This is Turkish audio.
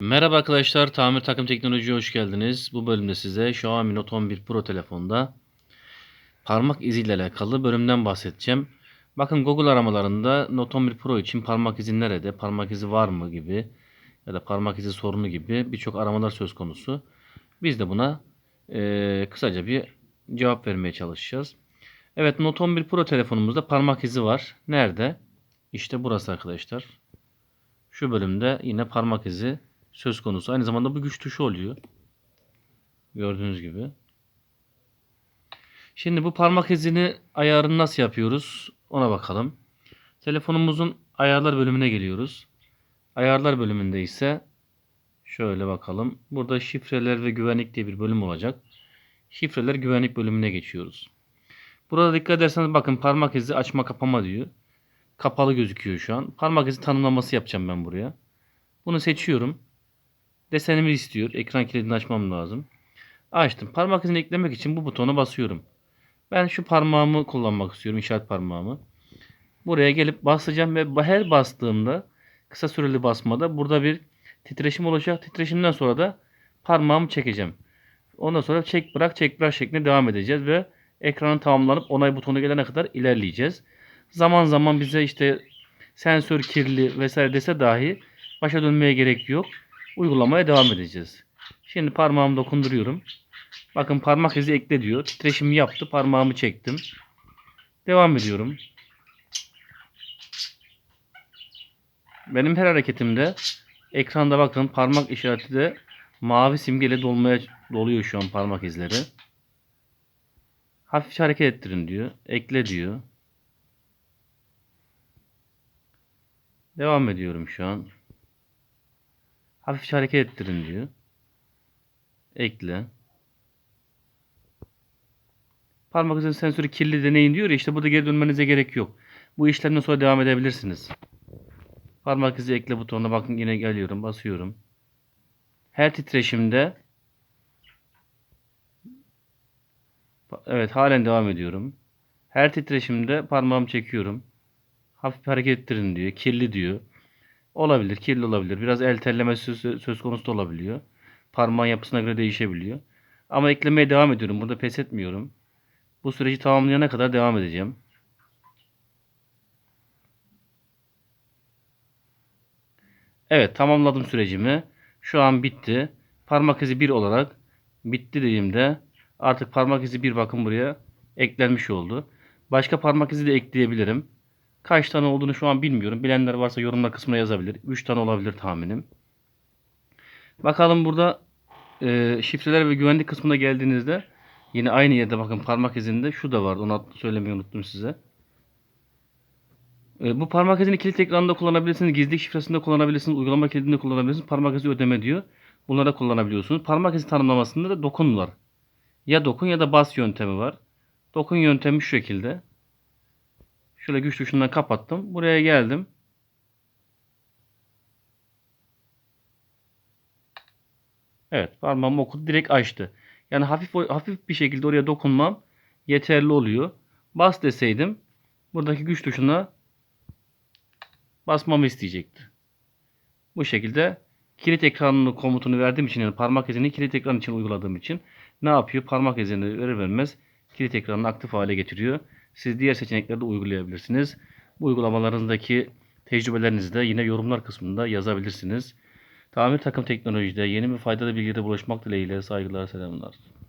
Merhaba arkadaşlar, Tamir Takım Teknoloji'ye hoş geldiniz. Bu bölümde size Xiaomi Note 11 Pro telefonda parmak izi ile alakalı bölümden bahsedeceğim. Bakın Google aramalarında Note 11 Pro için parmak izi nerede, parmak izi var mı gibi ya da parmak izi sorunu gibi birçok aramalar söz konusu. Biz de buna eee, kısaca bir cevap vermeye çalışacağız. Evet Note 11 Pro telefonumuzda parmak izi var. Nerede? İşte burası arkadaşlar. Şu bölümde yine parmak izi söz konusu. Aynı zamanda bu güç tuşu oluyor. Gördüğünüz gibi. Şimdi bu parmak izini ayarını nasıl yapıyoruz? Ona bakalım. Telefonumuzun ayarlar bölümüne geliyoruz. Ayarlar bölümünde ise şöyle bakalım. Burada şifreler ve güvenlik diye bir bölüm olacak. Şifreler güvenlik bölümüne geçiyoruz. Burada dikkat ederseniz bakın parmak izi açma kapama diyor. Kapalı gözüküyor şu an. Parmak izi tanımlaması yapacağım ben buraya. Bunu seçiyorum. Desenimi istiyor. Ekran kilidini açmam lazım. Açtım. Parmak izini eklemek için bu butona basıyorum. Ben şu parmağımı kullanmak istiyorum. işaret parmağımı. Buraya gelip basacağım ve her bastığımda kısa süreli basmada burada bir titreşim olacak. Titreşimden sonra da parmağımı çekeceğim. Ondan sonra çek bırak çek bırak şeklinde devam edeceğiz ve ekranın tamamlanıp onay butonu gelene kadar ilerleyeceğiz. Zaman zaman bize işte sensör kirli vesaire dese dahi başa dönmeye gerek yok uygulamaya devam edeceğiz. Şimdi parmağımı dokunduruyorum. Bakın parmak izi ekle diyor. Titreşimi yaptı. Parmağımı çektim. Devam ediyorum. Benim her hareketimde ekranda bakın parmak işareti de mavi simgeyle dolmaya doluyor şu an parmak izleri. Hafifçe hareket ettirin diyor. Ekle diyor. Devam ediyorum şu an. Hafifçe hareket ettirin diyor. Ekle. Parmak izinin sensörü kirli deneyin diyor ya işte burada geri dönmenize gerek yok. Bu işlemden sonra devam edebilirsiniz. Parmak izi ekle butonuna bakın yine geliyorum basıyorum. Her titreşimde Evet halen devam ediyorum. Her titreşimde parmağımı çekiyorum. Hafif hareket ettirin diyor. Kirli diyor. Olabilir, kirli olabilir. Biraz el terlemesi söz, söz konusu da olabiliyor. Parmağın yapısına göre değişebiliyor. Ama eklemeye devam ediyorum. Burada pes etmiyorum. Bu süreci tamamlayana kadar devam edeceğim. Evet, tamamladım sürecimi. Şu an bitti. Parmak izi 1 olarak bitti dediğimde artık parmak izi 1 bakın buraya eklenmiş oldu. Başka parmak izi de ekleyebilirim. Kaç tane olduğunu şu an bilmiyorum. Bilenler varsa yorumlar kısmına yazabilir. 3 tane olabilir tahminim. Bakalım burada e, şifreler ve güvenlik kısmına geldiğinizde yine aynı yerde bakın parmak izinde şu da vardı. Onu söylemeyi unuttum size. E, bu parmak izini kilit ekranında kullanabilirsiniz. Gizlilik şifresinde kullanabilirsiniz. Uygulama kilidinde kullanabilirsiniz. Parmak izi ödeme diyor. Bunları kullanabiliyorsunuz. Parmak izi tanımlamasında da dokun var. Ya dokun ya da bas yöntemi var. Dokun yöntemi şu şekilde. Şöyle güç tuşundan kapattım. Buraya geldim. Evet parmağımı okudu direkt açtı. Yani hafif hafif bir şekilde oraya dokunmam yeterli oluyor. Bas deseydim buradaki güç tuşuna basmamı isteyecekti. Bu şekilde kilit ekranının komutunu verdiğim için yani parmak izini kilit ekran için uyguladığım için ne yapıyor? Parmak izini verir vermez kilit ekranını aktif hale getiriyor. Siz diğer seçenekleri de uygulayabilirsiniz. Bu uygulamalarınızdaki tecrübelerinizi de yine yorumlar kısmında yazabilirsiniz. Tamir takım teknolojide yeni ve faydalı bilgilere bulaşmak dileğiyle saygılar selamlar.